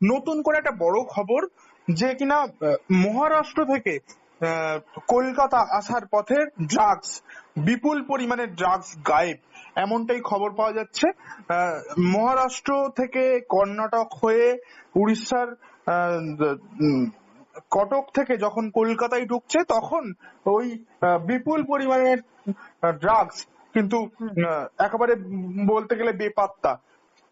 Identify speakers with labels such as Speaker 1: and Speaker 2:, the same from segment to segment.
Speaker 1: নতুন করে একটা বড় খবর যে কিনা মহারাষ্ট্র থেকে কলকাতা আসার পথে ড্রাগস বিপুল পরিমাণে ড্রাগস গায়েব। এমনটাই খবর পাওয়া যাচ্ছে। মহারাষ্ট্র থেকে কর্ণাটক হয়ে উড়িষ্যার কটক থেকে যখন কলকাতায় ঢুকছে তখন ওই বিপুল পরিমাণের ড্রাগস কিন্তু একেবারে বলতে গেলে বেপাত্তা।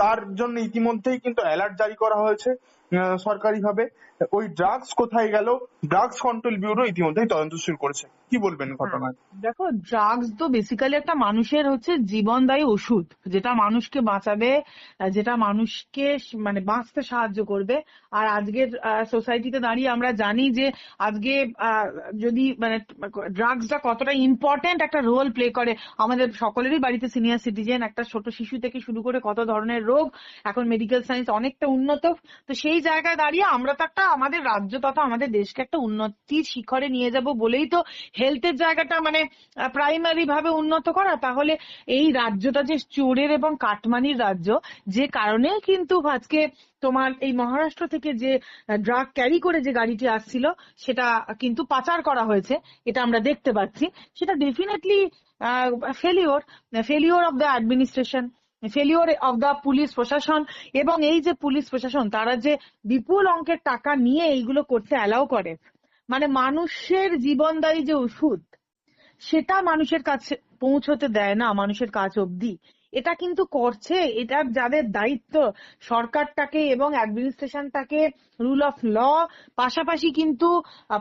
Speaker 1: তার জন্য ইতিমধ্যেই কিন্তু অ্যালার্ট জারি করা হয়েছে। সরকারি ভাবে ওই ড্রাগস কোথায় গেল? ড্রাগস কন্ট্রোল ব্যুরো ইতিমধ্যেই তদন্ত শুরু করেছে। কি বলবেন ঘটনায়
Speaker 2: দেখো ড্রাগস তো বেসিক্যালি একটা মানুষের হচ্ছে জীবনদায়ী ওষুধ যেটা মানুষকে বাঁচাবে যেটা মানুষকে মানে বাঁচতে সাহায্য করবে। আর আজকের সোসাইটিতে দাঁড়িয়ে আমরা জানি যে আজকে আহ, যদি মানে ড্রাগসটা কতটা ইম্পর্টেন্ট একটা রোল প্লে করে। আমাদের সকলেরই বাড়িতে সিনিয়র সিটিজেন একটা ছোট শিশু থেকে শুরু করে কত ধরনের রোগ এখন মেডিকেল সায়েন্স অনেকটা উন্নত। তো সেই জায়গায় দাঁড়িয়ে আমরা তো একটা আমাদের রাজ্য তথা আমাদের দেশকে একটা উন্নতির শিখরে নিয়ে যাব বলেই তো হেলথের জায়গাটা মানে প্রাইমারি ভাবে উন্নত করা। তাহলে এই রাজ্যটা যে চোরের এবং কাটমানির রাজ্য, যে কারণে কিন্তু আজকে তোমার এই মহারাষ্ট্র থেকে যে ড্রাগ ক্যারি করে যে গাড়িটি আসছিল, সেটা কিন্তু পাচার করা হয়েছে। এটা আমরা দেখতে পাচ্ছি। সেটা definitely failure failure of the administration failure of the police প্রশাসন এবং এই যে পুলিশ প্রশাসন, তারা যে বিপুল অঙ্কের টাকা নিয়ে এইগুলো করতে অ্যালাউ করে মানে মানুষের জীবনদায়ী যে ওষুধ, সেটা মানুষের কাছে পৌঁছতে দেয় না মানুষের কাজ অবধি। এটা কিন্তু করছে এটার যাদের দায়িত্ব, সরকারটাকে এবং অ্যাডমিনিস্ট্রেশনটাকে রুল অফ ল পাশাপাশি কিন্তু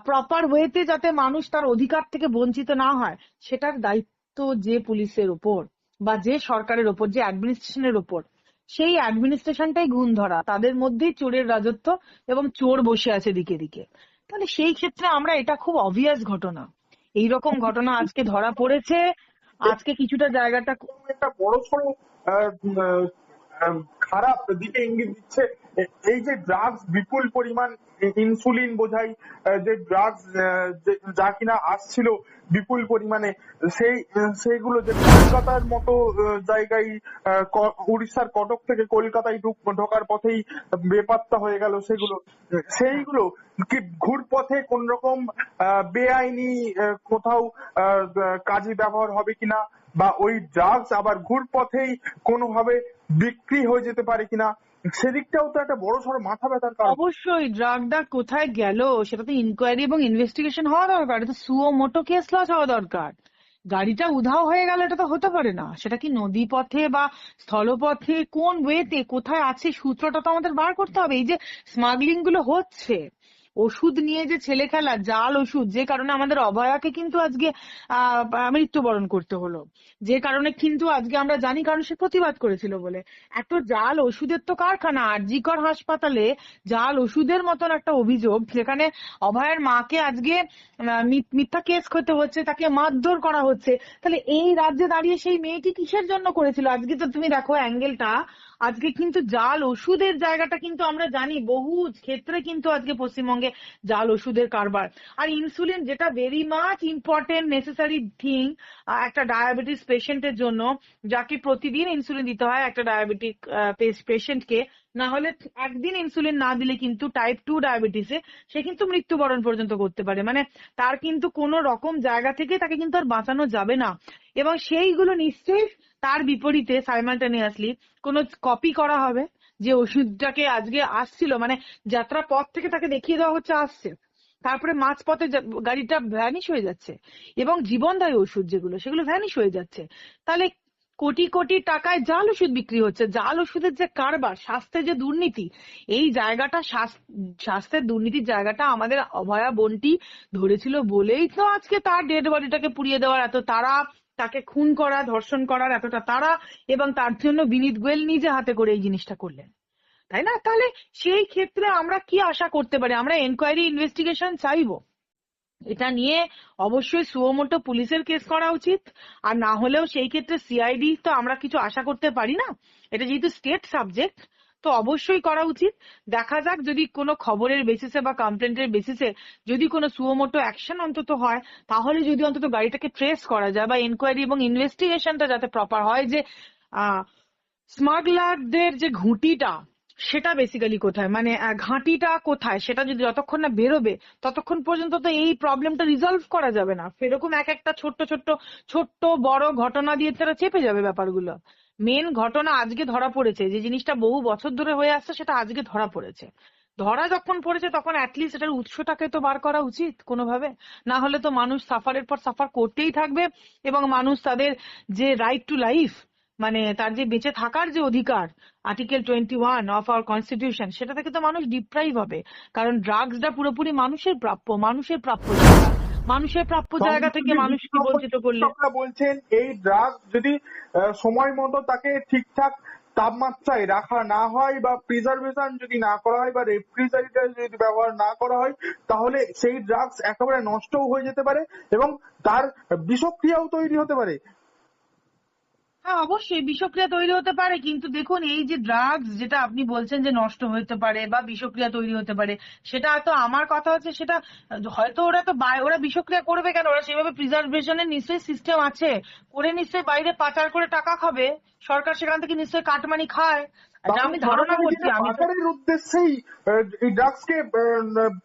Speaker 2: প্রপার ওয়েতে যাতে মানুষ তার অধিকার থেকে বঞ্চিত না হয়, সেটার দায়িত্ব যে পুলিশের ওপর বা যে সরকারের ওপর, যে অ্যাডমিনিস্ট্রেশনের ওপর, সেই অ্যাডমিনিস্ট্রেশনটাই গুণ ধরা তাদের মধ্যেই চোরের রাজত্ব এবং চোর বসে আছে দিকে দিকে। তাহলে সেই ক্ষেত্রে আমরা, এটা খুব অবভিয়াস ঘটনা। এইরকম ঘটনা আজকে ধরা পড়েছে। আজকে কিছুটা জায়গাটা
Speaker 1: একটা বড় সড়ো খারাপ দিকে ইঙ্গিত দিচ্ছে। এই যে ড্রাগস বিপুল পরিমাণ ইনসুলিন বোঝাই যে ড্রাগস যা কিনা আসছিল বিপুল পরিমাণে, সেই, সেইগুলো যে কলকাতার মতো জায়গায় উড়িষ্যার কটক থেকে কলকাতায় ঢুক- ঢোকার পথেই বেপাত্তা হয়ে গেল সেগুলো। সেইগুলো কি ঘুরপথে কোন রকম বেআইনি কোথাও কাজে ব্যবহার হবে কিনা, বা ওই ড্রাগস আবার ঘুরপথেই কোনোভাবে বিক্রি হয়ে যেতে পারে কিনা সেদিকটাও তো একটা বড় সড়ো মাথা ব্যথার কারণ।
Speaker 2: অবশ্যই ড্রাগটা কোথায় গেল সেটা তো ইনকোয়ারি এবং ইনভেস্টিগেশন হওয়া দরকার এটা তো সুও মোটো কেস লস হওয়া দরকার। গাড়িটা উধাও হয়ে গেল, এটা তো হতে পারে না। সেটা কি নদী পথে বা স্থলপথে, কোন ওয়েতে কোথায় আছে, সূত্রটা তো আমাদের বার করতে হবে। এই যে স্মাগলিংগুলো হচ্ছে ওষুধ নিয়ে যে ছেলে খেলা, জাল ওষুধ, যে কারণে আমাদের অভয়াকে কিন্তু আজকে আহ মৃত্যুবরণ করতে হলো। যে কারণে কিন্তু আজকে আমরা জানি কারণ সে প্রতিবাদ করেছিল বলে। এত জাল ওষুধের তো কারখানা আরজিকর হাসপাতালে জাল ওষুধের মতন একটা অভিযোগ, যেখানে অভয়ের মাকে আজকে মিথ্যা কেস করতে হচ্ছে, তাকে মারধর করা হচ্ছে। তাহলে এই রাজ্যে দাঁড়িয়ে সেই মেয়েটি কিসের জন্য করেছিল? আজকে তো তুমি দেখো অ্যাঙ্গেলটা, আজকে কিন্তু জাল ওষুধের জায়গাটা কিন্তু আমরা জানি, বহু ক্ষেত্রে কিন্তু আজকে পশ্চিমবঙ্গে জাল ওষুধের কারবার। আর ইনসুলিন যেটা very much important necessary thing একটা ডায়াবেটিস পেশেন্টের জন্য, যাকে প্রতিদিন ইনসুলিন দিতে হয় একটা ডায়াবেটিক পেশেন্টকে না হলে একদিন ইনসুলিন না দিলে কিন্তু টাইপ টু ডায়াবেটিসে সে কিন্তু মৃত্যুবরণ পর্যন্ত করতে পারে। মানে তার কিন্তু কোনো রকম জায়গা থেকে তাকে কিন্তু আর বাঁচানো যাবে না। এবং সেইগুলো নিশ্চয়ই তার বিপরীতে সাইমালটেনিয়াসলি কোনো কপি করা হবে। যে ওষুধটাকে আজকে আসছিল মানে যাত্রা পথ থেকে তাকে দেখিয়ে দেওয়া হচ্ছে আসছে। তারপরে মাঝপথে গাড়িটা ভ্যানিশ হয়ে যাচ্ছে এবং জীবনদায়ী ওষুধ যেগুলো, সেগুলো ভ্যানিশ হয়ে যাচ্ছে। তাহলে কোটি কোটি টাকায় জাল ওষুধ বিক্রি হচ্ছে। জাল ওষুধের যে কারবার, স্বাস্থ্যের যে দুর্নীতি, এই জায়গাটা স্বাস- স্বাস্থ্যের দুর্নীতির জায়গাটা আমাদের অভয়া বোনটি ধরেছিল বলেই তো আজকে তার ডেড বডিটাকে পুড়িয়ে দেওয়ার এত তারা তাকে খুন করা, ধর্ষণ করার এতটা তারা এবং তার জন্য বিনীত গোয়েল নিজে হাতে করে এই জিনিসটা করলেন। তাই না? তাহলে সেই ক্ষেত্রে আমরা কি আশা করতে পারি? আমরা এনকোয়ারি ইনভেস্টিগেশন চাইব। এটা নিয়ে অবশ্যই সুয়োমোটো পুলিশের কেস করা উচিত। আর না হলেও সেই ক্ষেত্রে সিআইডি তো আমরা কিছু আশা করতে পারি না। এটা যেহেতু স্টেট সাবজেক্ট তো অবশ্যই করা উচিত। দেখা যাক যদি কোনো খবরের বেসিসে বা কমপ্লেন্টের বেসিসে যদি কোনো সুয়োমোটো অ্যাকশন অন্তত হয়, তাহলে যদি অন্তত গাড়িটাকে ট্রেস করা যায় বা এনকোয়ারি এবং ইনভেস্টিগেশনটা যাতে প্রপার হয় যে স্মাগলারদের যে ঘুঁটিটা সেটা বেসিক্যালি কোথায়? মানে ঘাঁটিটা কোথায়? সেটা যদি যতক্ষণ না বেরোবে, ততক্ষণ পর্যন্ত তো এই প্রবলেমটা রিজলভ করা যাবে না। সেরকম এক একটা ছোট্ট ছোট্ট ছোট্ট, বড় ঘটনা দিয়ে তারা চেপে যাবে ব্যাপারগুলো। মেন ঘটনা আজকে ধরা পড়েছে। যে জিনিসটা বহু বছর ধরে হয়ে আসছে, সেটা আজকে ধরা পড়েছে। ধরা যখন পড়েছে, তখন অ্যাটলিস্ট এটার উৎসটাকে তো বার করা উচিত কোনোভাবে। না হলে তো মানুষ সাফারের পর সাফার করতেই থাকবে এবং মানুষ তাদের যে রাইট টু লাইফ মানে তার যে বেঁচে থাকার যে অধিকার article twenty one of our constitution সেটা থেকে তো মানুষ ডিপ্রাইভ হবে। কারণ ড্রাগসটা পুরোপুরি মানুষের প্রাপ্য মানুষের প্রাপ্য জায়গা। মানুষের প্রাপ্য জায়গা থেকে মানুষকে বঞ্চিত করলে
Speaker 1: বলছেন এই ড্রাগ যদি সময় মতো তাকে ঠিকঠাক তাপমাত্রায় রাখা না হয় বা প্রিজার্ভেশন যদি না করা হয় বা রেফ্রিজারেটর যদি ব্যবহার না করা হয় তাহলে সেই ড্রাগস একেবারে নষ্টও হয়ে যেতে পারে এবং তার বিষক্রিয়াও তৈরি হতে পারে।
Speaker 2: হ্যাঁ অবশ্যই বিষক্রিয়া তৈরি হতে পারে কিন্তু দেখুন এই যে ড্রাগস যেটা আপনি বলছেন যে নষ্ট হতে পারে বা বিষক্রিয়া তৈরি হতে পারে সেটা তো আমার কথা হচ্ছে সেটা হয়তো ওরা তো ওরা বিষক্রিয়া করবে কেন? ওরা সেভাবে প্রিজার্ভেশনের নিশ্চয়ই সিস্টেম আছে। করে নিশ্চয়ই বাইরে পাচার করে টাকা খাবে। সরকার সেখান থেকে নিশ্চয়ই কাটমানি খায়। আমি ধারণা করছি
Speaker 1: পাচারের উদ্দেশ্যেই এই ড্রাগসকে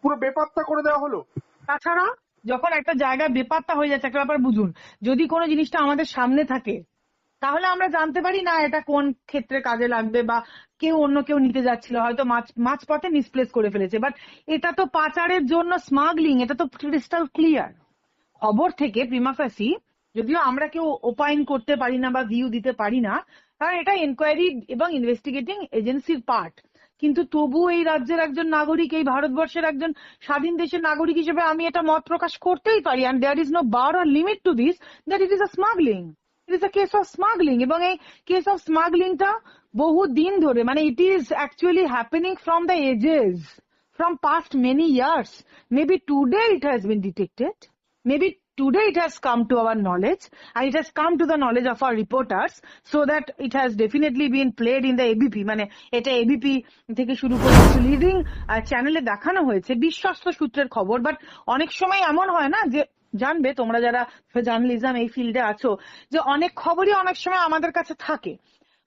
Speaker 1: পুরো বেপাত্তা করে দেওয়া হলো।
Speaker 2: তাছাড়া যখন একটা জায়গায় বেপাত্তা হয়ে যাচ্ছে একটা ব্যাপার বুঝুন যদি কোনো জিনিসটা আমাদের সামনে থাকে তাহলে আমরা জানতে পারি না এটা কোন ক্ষেত্রে কাজে লাগবে বা কেউ অন্য কেউ নিতে যাচ্ছিল, হয়তো মাছ মাছ পথে মিসপ্লেস করে ফেলেছে। বাট এটা তো পাচারের জন্য স্মাগলিং এটা তো ক্রিস্টাল ক্লিয়ার খবর থেকে প্রিমাফাসি যদিও আমরা কেউ ওপাইন করতে পারি না বা ভিউ দিতে পারি না, কারণ এটা এনকোয়ারি এবং ইনভেস্টিগেটিং এজেন্সির পার্ট কিন্তু তবু এই রাজ্যের একজন নাগরিক, এই ভারতবর্ষের একজন স্বাধীন দেশের নাগরিক হিসেবে আমি এটা মত প্রকাশ করতেই পারি। And there is no bar or limit to this that it is a smuggling it is a case of smuggling এবং এই কেস অফ স্মাগলিংটা বহু দিন ধরে মানে it is actually happening from the ages from past many years. Maybe today it has been detected. Maybe today it has come to our knowledge and it has come to the knowledge of our reporters so that it has definitely been played in the ABP মানে এটা ABP থেকে শুরু করে leading চ্যানেলে দেখানো হয়েছে বিশ্বস্ত সূত্রের খবর বাট অনেক সময় এমন হয় না যে জানবে তোমরা যারা জার্নালিজম এই ফিল্ডে আছো যে অনেক খবরই অনেক সময় আমাদের কাছে থাকে।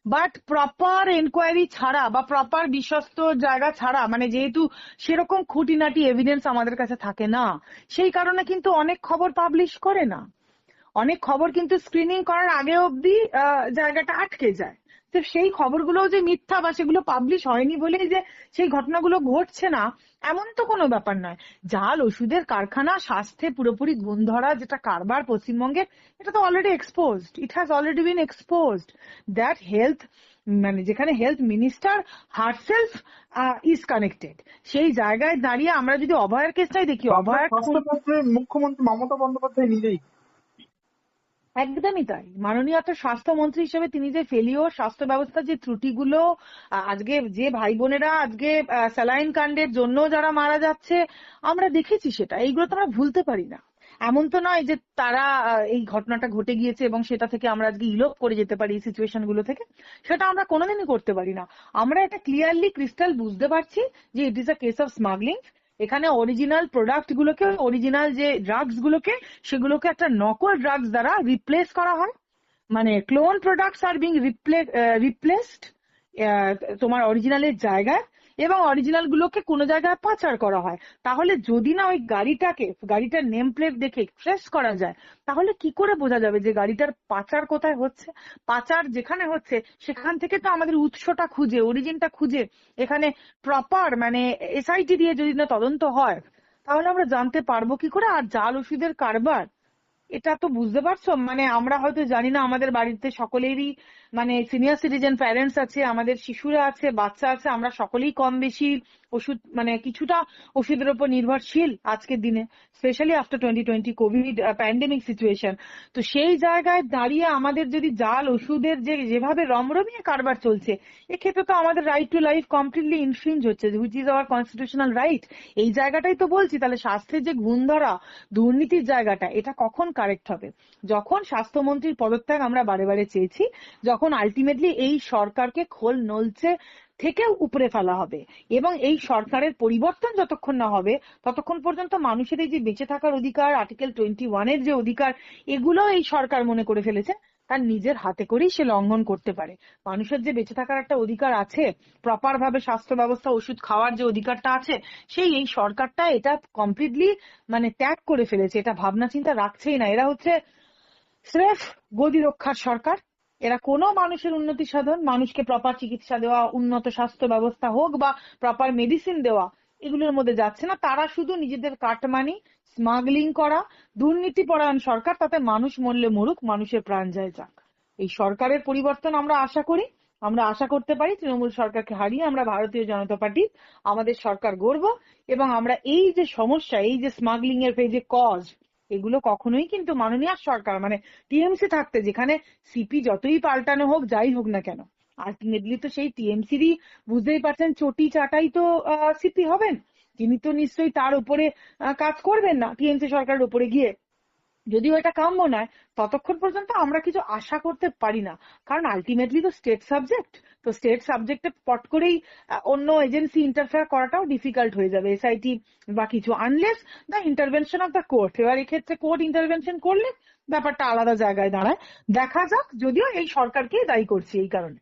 Speaker 2: বাট প্রপার এনকোয়ারি ছাড়া বা প্রপার বিশ্বস্ত জায়গা ছাড়া মানে যেহেতু সেরকম খুঁটিনাটি এভিডেন্স আমাদের কাছে থাকে না সেই কারণে কিন্তু অনেক খবর পাবলিশ করে না। অনেক খবর কিন্তু স্ক্রিনিং করার আগে আহ, জায়গাটা আটকে যায়। তো সেই খবরগুলো যে মিথ্যা বা সেগুলো পাবলিশ হয়নি বলেই যে সেই ঘটনাগুলো ঘটছে না এমন তো কোনো ব্যাপার নয়। জাল ওষুধের কারখানা স্বাস্থ্যে পুরোপুরি গুণ ধরা যেটা কারবার পশ্চিমবঙ্গের এটা তো already exposed it has already been exposed that health মানে যেখানে health minister herself is connected সেই জায়গায় দাঁড়িয়ে আমরা যদি অভয়ার কেসটাই দেখি অভয়ার
Speaker 1: মুখ্যমন্ত্রী মমতা বন্দ্যোপাধ্যায় নিজেই
Speaker 2: একদমই তাই। মাননীয় একটা স্বাস্থ্যমন্ত্রী হিসেবে তিনি যে ফেলিওর স্বাস্থ্য ব্যবস্থার যে ত্রুটিগুলো আজকে যে ভাই বোনেরা আজকে স্যালাইন কাণ্ডের জন্য যারা মারা যাচ্ছে, আমরা দেখেছি সেটা। এইগুলো তো আমরা ভুলতে পারি না। এমন তো নয় যে তারা এই ঘটনাটা ঘটে গিয়েছে এবং সেটা থেকে আমরা আজকে ইলোপ করে যেতে পারি এই সিচুয়েশনগুলো থেকে। সেটা আমরা কোনোদিনই করতে পারি না। আমরা এটা ক্লিয়ারলি ক্রিস্টাল বুঝতে পারছি যে it is a case of smuggling এখানে অরিজিনাল প্রোডাক্ট গুলোকে অরিজিনাল যে ড্রাগস গুলোকে, সেগুলোকে একটা নকল ড্রাগস দ্বারা রিপ্লেস করা হয়। মানে clone products are being replaced তোমার অরিজিনালের জায়গায়। এবং অরিজিনাল গুলোকে কোনো জায়গায় পাচার করা হয়। তাহলে যদি না ওই গাড়িটাকে, গাড়িটার নেম প্লেট দেখে ট্রেস করা যায়, তাহলে কি করে বোঝা যাবে যে গাড়িটার পাচার কোথায় হচ্ছে? পাচার যেখানে হচ্ছে, সেখান থেকে তো আমাদের উৎসটা খুঁজে অরিজিনটা খুঁজে, এখানে প্রপার মানে এসআইটি দিয়ে যদি না তদন্ত হয়, তাহলে আমরা জানতে পারব কি করে? আর জাল ওষুধের কারবার, এটা তো বুঝতে পারছ? মানে আমরা হয়তো জানি না, আমাদের বাড়িতে সকলেরই মানে সিনিয়র সিটিজেন প্যারেন্টস আছে, আমাদের শিশুরা আছে, বাচ্চা আছে, আমরা সকলেই কম বেশি ওষুধ মানে কিছুটা ওষুধের উপর নির্ভরশীল আজকের দিনে specially after twenty twenty covid pandemic situation তো সেই জায়গায় দাঁড়িয়ে আমাদের যদি জাল ওষুধের যে, যেভাবে রমরমিয়ে কারবার চলছে, এক্ষেত্রে তো আমাদের right to life completely infringe হচ্ছে which is our constitutional right এই জায়গাটাই তো বলছি, তাহলে স্বাস্থ্যের যে গুণ ধরা দুর্নীতির জায়গাটা, এটা কখন কারেক্ট হবে? যখন স্বাস্থ্যমন্ত্রীর পদত্যাগ আমরা বারে বারে চেয়েছি, যখন আলটিমেটলি এই সরকারকে খোল নলছে থেকেও উপরে ফেলা হবে। এবং এই সরকারের পরিবর্তন যতক্ষণ না হবে, ততক্ষণ পর্যন্ত মানুষের এই যে বেঁচে থাকার অধিকার আর্টিকেল টোয়েন্টি ওয়ানের যে অধিকার, এগুলো এই সরকার মনে করে ফেলেছে। তার নিজের হাতে করেই সে লঙ্ঘন করতে পারে। মানুষের যে বেঁচে থাকার একটা অধিকার আছে প্রপার ভাবে স্বাস্থ্য ব্যবস্থা, ওষুধ খাওয়ার যে অধিকারটা আছে, সেই এই সরকারটা এটা কমপ্লিটলি মানে ত্যাগ করে ফেলেছে। এটা ভাবনা চিন্তা রাখছেই না। এরা হচ্ছে স্রেফ গদি রক্ষার সরকার। এরা কোনো মানুষের উন্নতি সাধন, মানুষকে প্রপার চিকিৎসা দেওয়া, উন্নত স্বাস্থ্য ব্যবস্থা হোক বা প্রপার মেডিসিন দেওয়া, এগুলোর মধ্যে যাচ্ছে না। তারা শুধু নিজেদের কাটমানি স্মাগলিং করা দুর্নীতি পরায়ণ সরকার, তাতে মানুষ মরলে মরুক, মানুষের প্রাণ যায় যাক। এই সরকারের পরিবর্তন আমরা আশা করি, আমরা আশা করতে পারি তৃণমূল সরকারকে হারিয়ে আমরা ভারতীয় জনতা পার্টি, আমাদের সরকার গড়ব এবং আমরা এই যে সমস্যা, এই যে স্মাগলিং এর যে কজ এগুলো কখনোই কিন্তু মাননীয় সরকার মানে টিএমসি থাকতে, যেখানে সিপি যতই পাল্টানো হোক, যাই হোক না কেন। আলটিমেটলি তো সেই টিএমসিরই বুঝতেই পারছেন, চটি চাটাই তো সিপি হবেন। তিনি তো নিশ্চয়ই তার উপরে কাজ করবেন না, টিএমসি সরকারের উপরে গিয়ে। যদিও এটা কাম্য নয়, ততক্ষণ পর্যন্ত আমরা কিছু আশা করতে পারি না। কারণ আলটিমেটলি তো স্টেট সাবজেক্ট তো স্টেট সাবজেক্টে পট করেই অন্য এজেন্সি ইন্টারফেয়ার করাটাও ডিফিকাল্ট হয়ে যাবে। এসআইটি বা কিছু unless the intervention of the court এবার এক্ষেত্রে কোর্ট ইন্টারভেনশন করলে ব্যাপারটা আলাদা জায়গায় দাঁড়ায়। দেখা যাক, যদিও এই সরকারকেই দায়ী করছি এই কারণে।